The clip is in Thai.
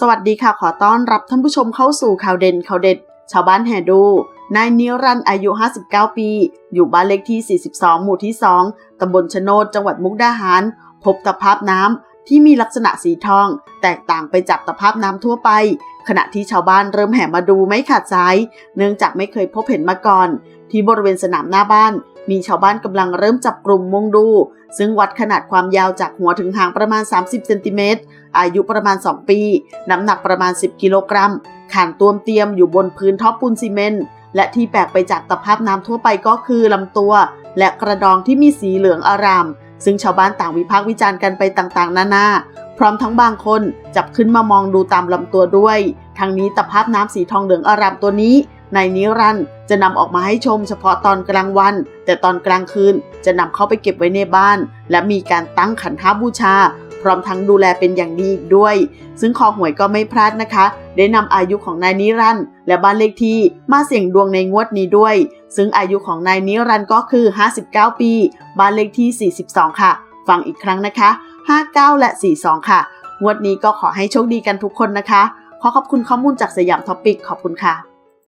สวัสดีค่ะขอต้อนรับท่านผู้ชมเข้าสู่ข่าวเด่นข่าวเด็ด ชาวบ้านแห่ดู นายนิรันดร์อายุ 59 ปี อยู่บ้านเลขที่ 42 หมู่ที่ 2 ตำบลชะโนดจังหวัดมุกดาหาร พบตะภาพน้ำที่มีลักษณะสีทอง แตกต่างไปจากตะภาพน้ำทั่วไป ขณะที่ชาวบ้านเริ่มแห่มาดูไม่ขาดสาย เนื่องจากไม่เคยพบเห็นมาก่อน ที่บริเวณสนามหน้าบ้าน มีชาวบ้านกำลังเริ่มจับกลุ่มมุงดู ซึ่งวัดขนาดความยาวจากหัวถึงหางประมาณ 30เซนติเมตร อายุประมาณ 2 ปี น้ำหนักประมาณ 10 กิโลกรัมขานตัวมเตรียมอยู่บนพื้นท็อปปูนซีเมนต์ และที่แปลกไปจากตะภาพน้ำทั่วไปก็คือลำตัว และกระดองที่มีสีเหลืองอาราม ซึ่งชาวบ้านต่างวิพากษ์วิจารณ์กันไปต่างๆ นานา พร้อมทั้งบางคนจับขึ้นมามองดูตามลำตัวด้วย ทั้งนี้ตะภาพน้ำสีทองเหลืองอารามตัวนี้ ในนิรันด์จะนำออกมาให้ชมเฉพาะตอนกลางวัน แต่ตอนกลางคืนจะนำเข้าไปเก็บไว้ในบ้าน และมีการตั้งขันห้าบูชา พร้อมทั้งดูแลเป็นอย่างดีอีกด้วย ซึ่งคอหวยก็ไม่พลาดนะคะ ได้นำอายุของนายนิรันด์และบ้านเลขที่มาเสี่ยงดวงในงวดนี้ด้วย ซึ่งอายุของนายนิรันด์ก็คือ 59 ปี บ้านเลขที่ 42 ค่ะ ฟังอีกครั้งนะคะ 59 และ 42 ค่ะ งวดนี้ก็ขอให้โชคดีกันทุกคนนะคะ ขอขอบคุณข้อมูลจากสยามท็อปิกขอบคุณค่ะ